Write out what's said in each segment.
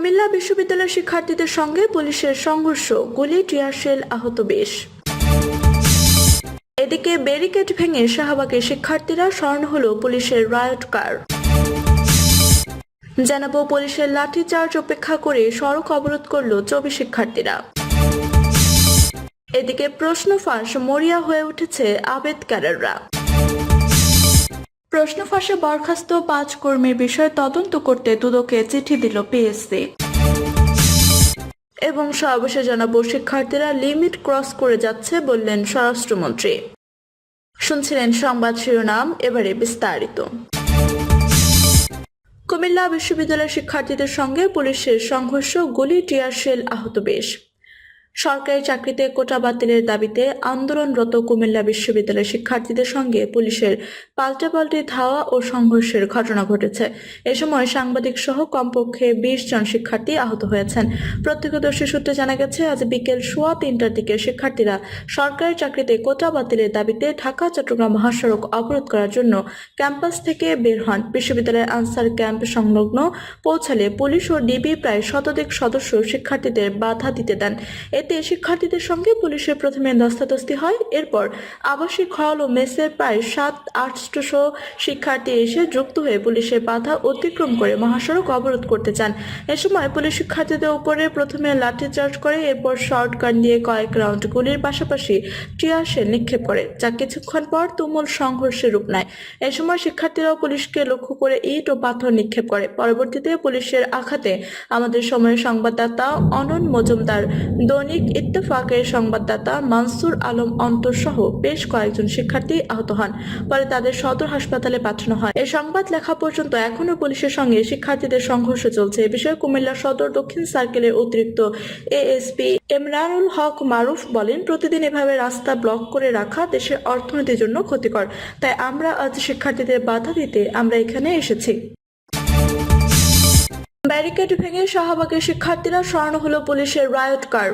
কুমিল্লা বিশ্ববিদ্যালয়ের শিক্ষার্থীদের সঙ্গে পুলিশের সংঘর্ষ, গুলি টিয়ারশেল আহত বেশ। এদিকে ব্যারিকেড ভেঙে শাহবাগের শিক্ষার্থীরা স্মরণ হল পুলিশের রায়ট কার। জানাব পুলিশের লাঠিচার্জ উপেক্ষা করে সড়ক অবরোধ করল চবি শিক্ষার্থীরা। এদিকে প্রশ্ন ফাঁস, মরিয়া হয়ে উঠেছে আবেদকাররা। প্রশ্ন ফাঁসে বরখাস্ত পাঁচ কর্মীর বিষয়ে তদন্ত করতে দুদকে চিঠি দিল পিএসসি। এবং সর্বশেষ জানাব, শিক্ষার্থীরা লিমিট ক্রস করে যাচ্ছে বললেন স্বরাষ্ট্রমন্ত্রী। শুনছিলেন সংবাদ শিরোনাম, এবারে বিস্তারিত। কুমিল্লা বিশ্ববিদ্যালয়ের শিক্ষার্থীদের সঙ্গে পুলিশের সংঘর্ষ, গুলি টিয়ারশেল আহত বেশ। সরকারি চাকরিতে কোটা বাতিলের দাবিতে আন্দোলনরত কুমিল্লা বিশ্ববিদ্যালয়ের শিক্ষার্থীদের সঙ্গে পুলিশের পাল্টাপাল্টি ধাওয়া ও সংঘর্ষের ঘটনা ঘটেছে। এ সময় সাংবাদিক সহ কমপক্ষে বিশ জন শিক্ষার্থী আহত হয়েছেন। প্রত্যক্ষদর্শী সূত্রে জানা গেছে, আজ বিকেল সোয়া তিনটার দিকে শিক্ষার্থীরা সরকারি চাকরিতে কোটা বাতিলের দাবিতে ঢাকা, চট্টগ্রাম মহাসড়ক অবরোধ করার জন্য ক্যাম্পাস থেকে বের হন। বিশ্ববিদ্যালয়ের আনসার ক্যাম্প সংলগ্ন পৌঁছালে পুলিশ ও ডিবি প্রায় শতাধিক সদস্য শিক্ষার্থীদের বাধা দিতে দেন। এতে শিক্ষার্থীদের সঙ্গে পুলিশের প্রথমে ধস্তাধস্তি হয়। এরপর আবাসিক হল ও মেসের প্রায় সাত আটশো শিক্ষার্থী এসে যুক্ত হয়ে পুলিশের বাধা অতিক্রম করে মহাসড়ক অবরোধ করতে চান। এ সময় পুলিশ শিক্ষার্থীদের উপরে প্রথমে লাঠিচার্জ করে, এরপর শর্ট গান দিয়ে কয়েক রাউন্ড গুলির পাশাপাশি শেল নিক্ষেপ করে, যা কিছুক্ষণ পর তুমুল সংঘর্ষের রূপ নেয়। এ সময় শিক্ষার্থীরাও পুলিশকে লক্ষ্য করে ইট ও পাথর নিক্ষেপ করে। পরবর্তীতে পুলিশের আঘাতে আমাদের সময়ের সংবাদদাতা অনন মজুমদার দৈনিক ইত্তেফাকের সংবাদদাতা মানসুর আলম অন্তর সহ বেশ কয়েকজন শিক্ষার্থী আহত হন পরে তাদের সদর হাসপাতালে পাঠানো হয়। এই সংবাদ লেখা পর্যন্ত এখনও পুলিশের সঙ্গে শিক্ষার্থীদের সংঘর্ষ চলছে। এ বিষয়ে কুমিল্লা সদর দক্ষিণ সার্কেলের অতিরিক্ত এএসপি এমরানুল হক মারুফ বলেন, প্রতিদিন এভাবে রাস্তা ব্লক করে রাখা দেশের অর্থনীতির জন্য ক্ষতিকর। তাই আমরা আজ শিক্ষার্থীদের বাধা দিতে আমরা এখানে এসেছি। ব্যারিকেড ভেঙে শাহবাগের শিক্ষার্থীরা স্মরণ হলো পুলিশের রায়ট কার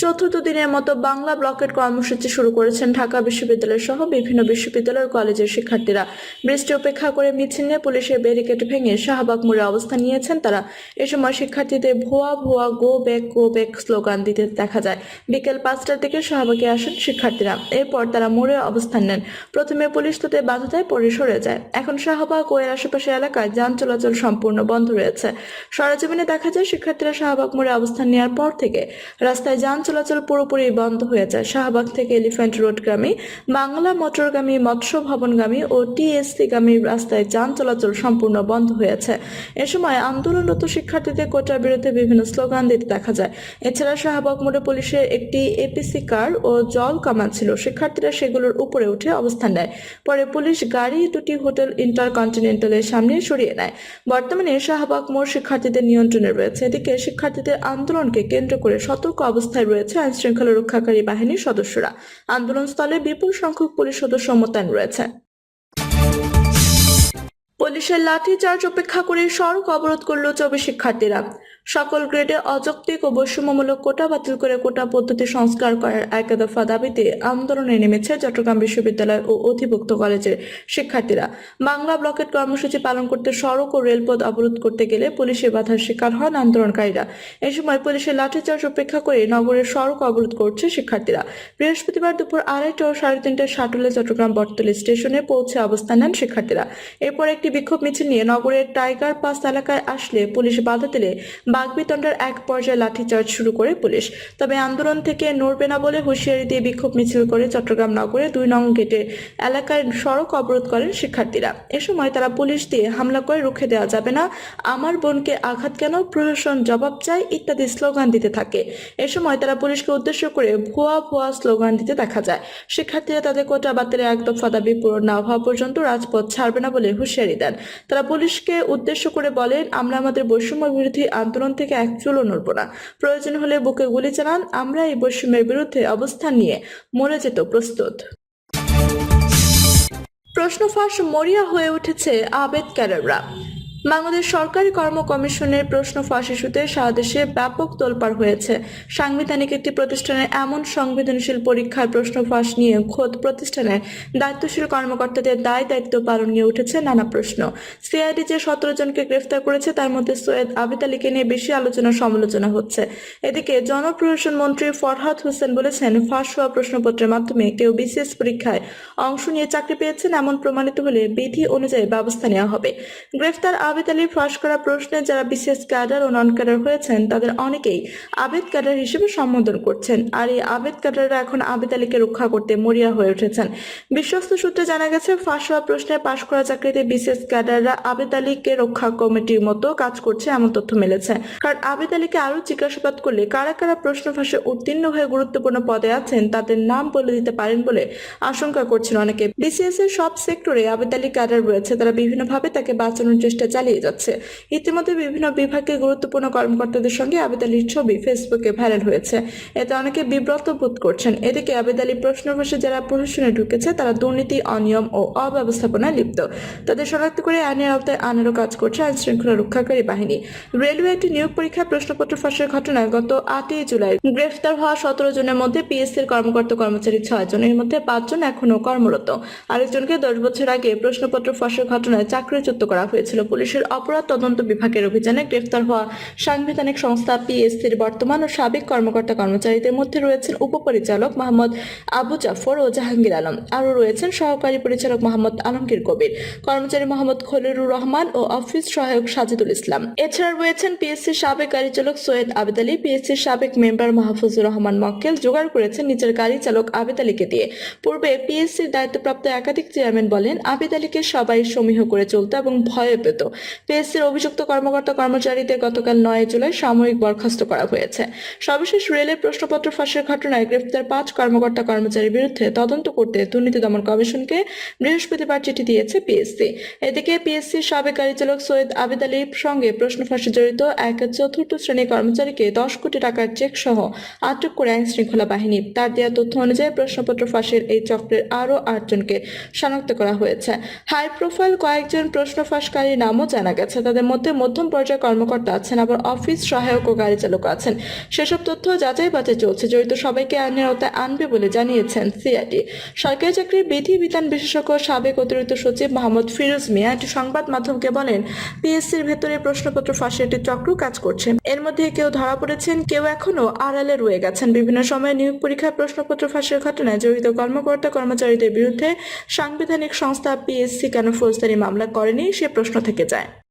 চতুর্থ দিনের মতো বাংলা ব্লকের কর্মসূচি শুরু করেছেন ঢাকা বিশ্ববিদ্যালয় সহ বিভিন্ন বিশ্ববিদ্যালয় কলেজের শিক্ষার্থীরা। বৃষ্টি উপেক্ষা করে মিছিল নিয়ে পুলিশের ব্যারিকেড ভেঙে শাহবাগ মোড়ে অবস্থান নিয়েছেন তারা। এ সময় শিক্ষার্থীদের ভুয়া ভুয়া go back go back slogan দিতে দেখা যায়। বিকেল পাঁচটার দিকে শাহবাগে আসেন শিক্ষার্থীরা। এরপর তারা মোড়ে অবস্থান নেন। প্রথমে পুলিশ তাদের বাধা দেয় পরে সরে যায়। এখন শাহবাগ ও এর আশেপাশে এলাকায় যান চলাচল সম্পূর্ণ বন্ধ রয়েছে। সরেজমিনে দেখা যায় শিক্ষার্থীরা শাহবাগ মোড়ে অবস্থান নেওয়ার পর থেকে রাস্তায় যান চলাচল পুরোপুরি বন্ধ হয়ে যায়। শাহবাগ থেকে এলিফ্যান্ট রোডগামী, বাংলা মোটরগামী মৎস্য ভবনগামী ও টিএসসি গামী রাস্তায় যান চলাচল সম্পূর্ণ বন্ধ হয়েছে। এ সময় আন্দোলনরত শিক্ষার্থীদের কোটার বিরুদ্ধে বিভিন্ন স্লোগান দিতে দেখা যায়। এছাড়া শাহবাগ মোড়ে পুলিশের একটি এপিসি কার ও জল কামান ছিল। শিক্ষার্থীরা সেগুলোর উপরে উঠে অবস্থান নেয়। পরে পুলিশ গাড়ি, দুটি হোটেল ইন্টারকন্টিনেন্টালের সামনে সরিয়ে নেয়। বর্তমানে শাহবাগ মোড় শিক্ষার্থীদের নিয়ন্ত্রণে রয়েছে। এদিকে শিক্ষার্থীদের আন্দোলনকে কেন্দ্র করে সতর্ক অবস্থায় রয়েছে আইন শৃঙ্খলা রক্ষাকারী বাহিনীর সদস্যরা। আন্দোলনস্থলে বিপুল সংখ্যক পুলিশ সদস্য মোতায়েন রয়েছে। পুলিশের লাঠিচার্জ উপেক্ষা করে সড়ক অবরোধ করল চব্বিশ শিক্ষার্থীরা। সকল গ্রেডে অযৌক্তিক ও বৈষম্যমূলক কোটা বাতিল করে কোটা পদ্ধতি সংস্কার করার এক দফা দাবিতে আন্দোলনে নেমেছে চট্টগ্রাম বিশ্ববিদ্যালয় ও অধিভুক্ত কলেজের শিক্ষার্থীরা। বাংলা ব্লকেট কর্মসূচি পালন করতে সড়ক ও রেলপথ অবরোধ করতে গেলে পুলিশের বাধার শিকার হন আন্দোলনকারীরা। এ সময় পুলিশের লাঠিচার্জ উপেক্ষা করে নগরের সড়ক অবরোধ করছে শিক্ষার্থীরা। বৃহস্পতিবার দুপুর আড়াইটা ও সাড়ে তিনটায় শাটলে চট্টগ্রাম বটতলী স্টেশনে পৌঁছে অবস্থান নেন শিক্ষার্থীরা। এরপর একটি বিক্ষোভ মিছিল নিয়ে নগরের টাইগার পাস এলাকায় আসলে পুলিশ বাধা দিলে বাগবিতণ্ডার এক পর্যায়ে লাঠিচার্জ শুরু করে পুলিশ। তবে আন্দোলন থেকে নড়বে না বলে হুঁশিয়ারি দিয়ে বিক্ষোভ মিছিল করে চট্টগ্রাম নগরে দুই নং গেটে এলাকায় সড়ক অবরোধ করেন শিক্ষার্থীরা। এ সময় তারা পুলিশ দিয়ে হামলা করে রুখে দেওয়া যাবে না, আমার বোনকে আঘাত কেন, প্রশাসন জবাব চাই ইত্যাদি স্লোগান দিতে থাকে। এ সময় তারা পুলিশকে উদ্দেশ্য করে ভুয়া ভুয়া স্লোগান দিতে দেখা যায়। শিক্ষার্থীরা তাদের কোটা বাতিলের এক দফা দাবি পূরণ না হওয়া পর্যন্ত রাজপথ ছাড়বে না বলে হুঁশিয়ারি দেন। তারা পুলিশকে উদ্দেশ্য করে বলেন, আমরা আমাদের বৈষম্য বিরোধী আন্দোলন থেকে এক চুলও নড়ব না। প্রয়োজন হলে বুকে গুলি চালান, আমরা এই বৈষম্যের বিরুদ্ধে অবস্থান নিয়ে মরে যেত প্রস্তুত। প্রশ্ন ফাঁস মরিয়া হয়ে উঠেছে আবেদকাররা। বাংলাদেশ সরকারি কর্ম কমিশনের প্রশ্ন ফাঁস ইস্যুতে সারা দেশে ব্যাপক তোলপাড় হয়েছে। সাংবিধানিক একটি প্রতিষ্ঠানের এমন সংবেদনশীল পরীক্ষার প্রশ্ন ফাঁস নিয়ে খোদ প্রতিষ্ঠানের দায়িত্বশীল কর্মকর্তাদের দায় দায়িত্ব পালন নিয়ে উঠেছে নানা প্রশ্ন। সিআইডি যে সতেরো জনকে গ্রেফতার করেছে, তার মধ্যে সৈয়দ আবিদ আলীকে নিয়ে বেশি আলোচনা সমালোচনা হচ্ছে। এদিকে জনপ্রশাসন মন্ত্রী ফরহাদ হোসেন বলেছেন, ফাঁস হওয়া প্রশ্নপত্রের মাধ্যমে কেউ বিসিএস পরীক্ষায় অংশ নিয়ে চাকরি পেয়েছেন এমন প্রমাণিত হলে বিধি অনুযায়ী ব্যবস্থা নেওয়া হবে। গ্রেফতার আবেদ আলী ফাঁস করা প্রশ্নে যারা বিশেষ ক্যাডার ও নন ক্যাডার হয়েছেন, তাদের অনেকেই আবেদ ক্যাডার হিসেবে সম্বোধন করছেন। আর এই আবেদ ক্যাডাররা এখন আবেদ আলীকে রক্ষা করতে মরিয়া হয়ে উঠেছেন। বিশ্বস্ত সূত্রে জানা গেছে, ফাঁস হওয়া প্রশ্নে পাশ করা চাকরিতে বিশেষ ক্যাডাররা আবেদ আলীকে রক্ষা কমিটির মতো কাজ করছে এমন তথ্য মিলেছে। কারণ আবেদ আলীকে আরও জিজ্ঞাসাবাদ করলে কারা কারা প্রশ্ন ফাঁসে উত্তীর্ণ হয়ে গুরুত্বপূর্ণ পদে আছেন, তাদের নাম বলে দিতে পারেন বলে আশঙ্কা করছেন অনেকে। বিসিএস এর সব সেক্টরে আবেদ আলী ক্যাডার রয়েছে, তারা বিভিন্নভাবে তাকে বাঁচানোর চেষ্টা চালিয়ে যাচ্ছে। ইতিমধ্যে বিভিন্ন বিভাগের গুরুত্বপূর্ণ কর্মকর্তাদের সঙ্গে আবেদ আলীর ছবি ফেসবুকে ভাইরাল হয়েছে। এতে অনেকে বিব্রত বোধ করছেন। এদিকে আবেদ আলী প্রশ্ন ফাঁসে যারা প্রশাসনে ঢুকেছে, তারা দুর্নীতি, অনিয়ম ও অব্যবস্থাপনায় লিপ্ত। তাদের শনাক্ত করে আইনের আওতায় আনারও কাজ করছে আইন শৃঙ্খলা রক্ষাকারী বাহিনী। রেলওয়ে একটি নিয়োগ পরীক্ষায় প্রশ্নপত্র ফাঁসের ঘটনায় গত আটই জুলাই। গ্রেফতার হওয়া সতেরো জনের মধ্যে পিএসসির কর্মকর্তা কর্মচারী ছয় জন এর মধ্যে পাঁচজন এখনও কর্মরত। আরেকজনকে দশ বছর আগে প্রশ্নপত্র ফাঁসের ঘটনায় চাকরিচ্যুত করা হয়েছিল পুলিশের অপরাধ তদন্ত বিভাগের অভিযানে গ্রেফতার হওয়া সাংবিধানিক সংস্থা পিএসসির বর্তমান ও সাবেক কর্মকর্তা কর্মচারীদের মধ্যে রয়েছেন উপপরিচালক মোহাম্মদ আবু জাফর ও জাহাঙ্গীর আলম। আরও রয়েছেন সহকারী পরিচালক মোহাম্মদ আলমগীর কবির, কর্মচারী মোহাম্মদ খলিলুর রহমান ও অফিস সহায়ক সাজিদুল ইসলাম। এছাড়া রয়েছেন পিএসসির সাবেক গাড়ি চালক সৈয়দ আবেদ আলী, পিএসসির সাবেক মেম্বার মাহফুজুর রহমান মক্কেল জোগাড় করেছেন নিজের গাড়ি চালক আবেদ আলীকে দিয়ে। পূর্বে পিএসসির দায়িত্বপ্রাপ্ত একাধিক চেয়ারম্যান বলেন, আবেদ আলীকে সবাই সমীহ করে চলত এবং ভয় পেত। পিএসসির অভিযুক্ত কর্মকর্তা কর্মচারীদের গতকাল নয় জুলাই সাময়িক বরখাস্ত করা হয়েছে। সর্বশেষ রেলের প্রশ্নপত্র ফাঁসের ঘটনায় গ্রেফতার পাঁচ কর্মকর্তা কর্মচারীর বিরুদ্ধে তদন্ত করতে দুর্নীতি দমন কমিশনকে বৃহস্পতিবার চিঠি দিয়েছে পিএসসি। এদিকে পিএসসির সাবেক গাড়ি সৈয়দ আবেদ আলীর সঙ্গে প্রশ্ন ফাঁসে জড়িত এক চতুর্থ শ্রেণির কর্মচারীকে দশ কোটি টাকার চেক সহ আটক করে আইন শৃঙ্খলা বাহিনী। তার দেওয়া তথ্য অনুযায়ী প্রশ্নপত্র ফাঁসের এই চক্রের আরও আটজনকে শনাক্ত করা হয়েছে। হাই প্রোফাইল কয়েকজন প্রশ্ন ফাঁসকারীর নামও জানা গেছে তাদের মধ্যে মধ্যম পর্যায়ের কর্মকর্তা আছেন, আবার অফিস সহায়ক ও গাড়ি চালক আছেন। সেসব তথ্য যাচাই বাছাই চলছে, জড়িত সবাইকে আইনের আওতায় আনবে বলে জানিয়েছেন সিআইডি। সরকারি চাকরির বিধি বিধান বিশেষজ্ঞ সাবেক অতিরিক্ত সচিব মোহাম্মদ ফিরোজ মিয়া একটি সংবাদ মাধ্যমকে বলেন, পিএসসির ভেতরে প্রশ্নপত্র ফাঁসে একটি চক্র কাজ করছে। এর মধ্যে কেউ ধরা পড়েছেন, কেউ এখনও আড়ালে রয়ে গেছেন। বিভিন্ন সময়ে নিয়োগ পরীক্ষায় প্রশ্নপত্র ফাঁসের ঘটনায় জড়িত কর্মকর্তা কর্মচারীদের বিরুদ্ধে সাংবিধানিক সংস্থা পিএসসি কেন ফৌজদারি মামলা করেনি, সে প্রশ্ন থেকে যায়। 展。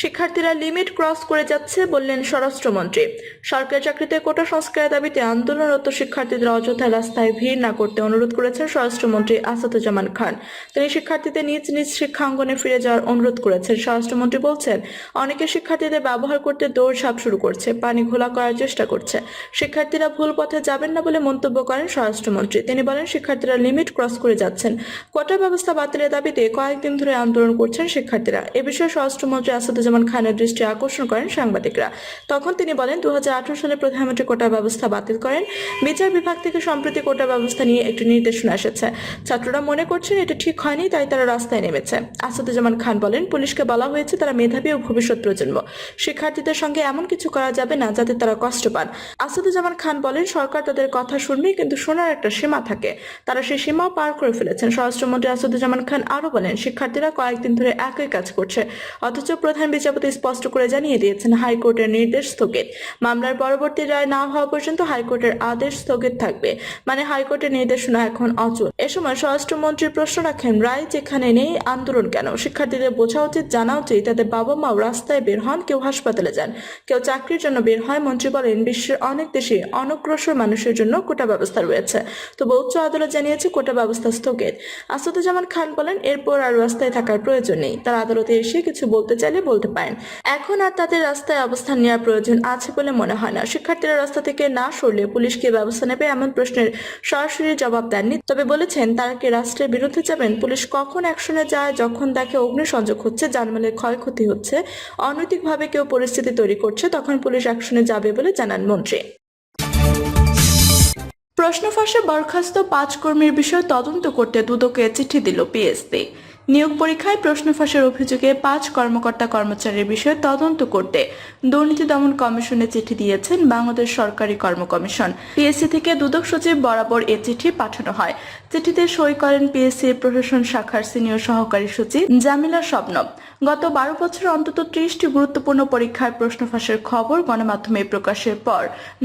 শিক্ষার্থীরা লিমিট ক্রস করে যাচ্ছে বললেন স্বরাষ্ট্রমন্ত্রী। সরকারি চাকরিতে কোটা সংস্কারের দাবিতে আন্দোলনরত শিক্ষার্থীদের অযথা রাস্তায় ভিড় না করতে অনুরোধ করেছেন স্বরাষ্ট্রমন্ত্রী আসাদুজ্জামান খান। তিনি শিক্ষার্থীদের নিজ নিজ শিক্ষাঙ্গনে ফিরে যাওয়ার অনুরোধ করেছেন। স্বরাষ্ট্রমন্ত্রী বলছেন, অনেকে শিক্ষার্থীদের ব্যবহার করতে দৌড়ঝাঁপ শুরু করছে, পানি ঘোলা করার চেষ্টা করছে। শিক্ষার্থীরা ভুল পথে যাবেন না বলে মন্তব্য করেন স্বরাষ্ট্রমন্ত্রী। তিনি বলেন, শিক্ষার্থীরা লিমিট ক্রস করে যাচ্ছেন। কোটা ব্যবস্থা বাতিলের দাবিতে কয়েকদিন ধরে আন্দোলন করছেন শিক্ষার্থীরা। এ বিষয়ে স্বরাষ্ট্রমন্ত্রী আসাদুজ্জামান খানের দৃষ্টি আকর্ষণ করেন সাংবাদিকরা। তখন তিনি বলেন দু সালে প্রধানমন্ত্রী কোটা ব্যবস্থা বাতিল করেন। বিচার বিভাগ থেকে সম্প্রতি কোটা ব্যবস্থা নিয়ে একটি নির্দেশনা এসেছে। ছাত্ররা মনে করছেন এটা ঠিক হয়নি, তাই তারা রাস্তায় নেমেছে। আসাদুজ্জামান খান বলেন, পুলিশকে বলা হয়েছে তারা মেধাবী ও ভবিষ্যৎ প্রজন্ম। শিক্ষার্থীদের সঙ্গে এমন কিছু করা যাবে না যাতে তারা কষ্ট পান। আসাদুজ্জামান খান বলেন, সরকার তাদের কথা শুনবে, কিন্তু শোনার একটা সীমা থাকে। তারা সেই সীমাও পার করে ফেলেছেন। স্বরাষ্ট্রমন্ত্রী আসাদুজ্জামান খান আরও বলেন, শিক্ষার্থীরা কয়েকদিন ধরে একই কাজ করছে। অথচ প্রধান বিচারপতি স্পষ্ট করে জানিয়ে দিয়েছেন, হাইকোর্টের নির্দেশ স্থগিত। মামলার পরবর্তী রায় না হওয়া পর্যন্ত হাইকোর্টের আদেশ স্থগিত থাকবে। মানে হাইকোর্টের নির্দেশনা এখন অচল। এ সময় স্বরাষ্ট্রমন্ত্রী প্রশ্ন রাখেন, রায় যেখানে নেই, আন্দোলন কেন? শিক্ষার্থীদের বোঝা উচিত, জানা উচিত তাদের বাবা মাও রাস্তায় বের হন, কেউ হাসপাতালে যান, কেউ চাকরির জন্য বের হয়। মন্ত্রী বলেন, বিশ্বের অনেক দেশে অনগ্রসর মানুষের জন্য কোটা ব্যবস্থা রয়েছে। তবে উচ্চ আদালত জানিয়েছে, কোটা ব্যবস্থা স্থগিত। আসাদুজ্জামান খান বলেন, এরপর আর রাস্তায় থাকার প্রয়োজন নেই। তারা আদালতে এসে কিছু বলতে চাইলে বলতে পারেন। এখন আর তাদের রাস্তায় অবস্থান নেওয়ার প্রয়োজন আছে বলে মনে হয় না। শিক্ষার্থীরা রাস্তা থেকে না সরলে পুলিশ কি ব্যবস্থা নেবে এমন প্রশ্নের সরাসরি জবাব দেননি। তবে বলেছেন, তারা কি রাষ্ট্রের বিরুদ্ধে যাবেন? পুলিশ কখন অ্যাকশনে যায়? যখন দেখে অগ্নিসংযোগ হচ্ছে জানমালের ক্ষয়ক্ষতি হচ্ছে, অনৈতিকভাবে কেউ পরিস্থিতি তৈরি করছে, তখন পুলিশ অ্যাকশনে যাবে বলে জানান মন্ত্রী। প্রশ্ন ফাঁসে বরখাস্ত পাঁচ কর্মীর বিষয়ে তদন্ত করতে দুদকে চিঠি দিল পিএসপি নিয়োগ পরীক্ষায় প্রশ্ন ফাঁসের অভিযোগে পাঁচ কর্মকর্তা কর্মচারীর বিষয়ে তদন্ত করতে দুর্নীতি দমন কমিশনে চিঠি দিয়েছেন বাংলাদেশ সরকারি কর্ম কমিশন। পিএসসি থেকে দুদক সচিব বরাবর এ চিঠি পাঠানো হয়। চিঠিতে সই করেন পিএসসি প্রশাসন শাখার সিনিয়র সহকারী সচিব জামিলা শবনম। গত বারো বছর অন্তত ত্রিশটি গুরুত্বপূর্ণ পরীক্ষার প্রশ্ন ফাঁসের খবর গণমাধ্যমে প্রকাশের পর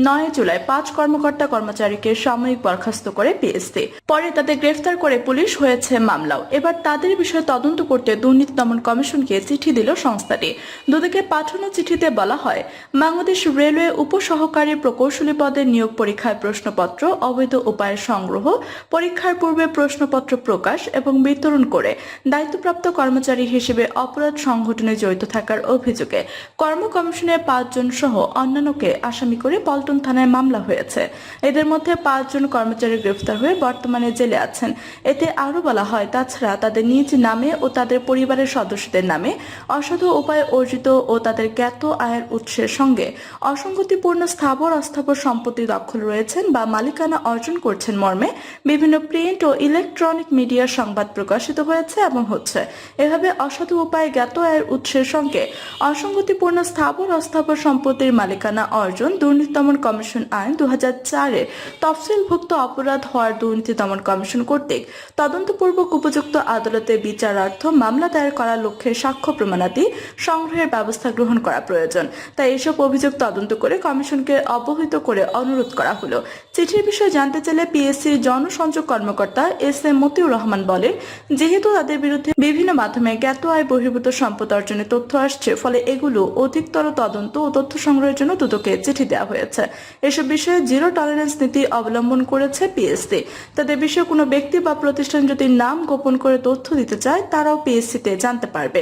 নয় জুলাই পাঁচ কর্মকর্তা কর্মচারীকে সাময়িক বরখাস্ত করে পিএসসি। পরে তাদের গ্রেফতার করে পুলিশ হয়েছে মামলাও। এবার তাদের বিষয়ে তদন্ত করতে দুর্নীতি দমন কমিশনকে চিঠি দিল সংস্থাটি। দুদকে পাঠানো চিঠিতে বলা হয়, বাংলাদেশ রেলওয়ে উপসহকারী প্রকৌশলী পদে নিয়োগ পরীক্ষায় প্রশ্নপত্র, অবৈধ উপায়ে সংগ্রহ, পরীক্ষার পূর্বে প্রশ্নপত্র প্রকাশ এবং বিতরণ করে দায়িত্বপ্রাপ্ত কর্মচারী হিসেবে অপরাধ সংগঠনে জড়িত থাকার অভিযোগে কর্ম কমিশনের পাঁচজন সহ অন্যান্যকে আসামি করে পল্টন থানায় মামলা হয়েছে। এদের মধ্যে পাঁচজন কর্মচারী গ্রেফতার হয়ে বর্তমানে জেলে আছেন। এতে আরও বলা হয়, তাছাড়া তাদের নিজ নামে ও তাদের পরিবারের সদস্যদের নামে অসাধু উপায়ে অর্জিত ও তাদের জ্ঞাত আয়ের উৎসের সঙ্গে অসঙ্গতিপূর্ণ স্থাবর অস্থাবর সম্পত্তি দখল রয়েছেন বা মালিকানা অর্জন করছেন মর্মে বিভিন্ন প্রিন্ট ও ইলেকট্রনিক মিডিয়ার সংবাদ প্রকাশিত হয়েছে এবং হচ্ছে। এভাবে অসাধু উপায়ে জ্ঞাত আয়ের উৎসের সঙ্গে অসঙ্গতিপূর্ণ স্থাবর অস্থাবর সম্পত্তির মালিকানা অর্জন দুর্নীতি দমন কমিশন আইন দু হাজার চারে তফসিলভুক্ত অপরাধ হওয়ার দুর্নীতি দমন কমিশন কর্তৃক তদন্তপূর্বক উপযুক্ত আদালতে বিচারার্থ মামলা দায়ের করার লক্ষ্যে সাক্ষ্য প্রমাণাদি সংগ্রহের ব্যবস্থা গ্রহণ করা প্রয়োজন। তাই এসব অভিযোগ তদন্ত করে কমিশনকে অবহিত করে অনুরোধ করা হলো। চিঠির বিষয়ে জানতে চাইলে পিএসসির জনসংযোগ কর্মকর্তা এস এম মতিউর রহমান বলেন, যেহেতু তাদের বিরুদ্ধে বিভিন্ন মাধ্যমে জ্ঞাত আয় বহির্ভূত সম্পদ অর্জনের তথ্য আসছে, ফলে এগুলো অধিকতর তদন্ত ও তথ্য সংগ্রহের জন্য দুদকে চিঠি দেওয়া হয়েছে। এসব বিষয়ে জিরো টলারেন্স নীতি অবলম্বন করেছে পিএসসি। তাদের বিষয়ে কোনো ব্যক্তি বা প্রতিষ্ঠান যদি নাম গোপন করে তথ্য দিতে চায়, তারাও পিএসসিতে জানতে পারবে।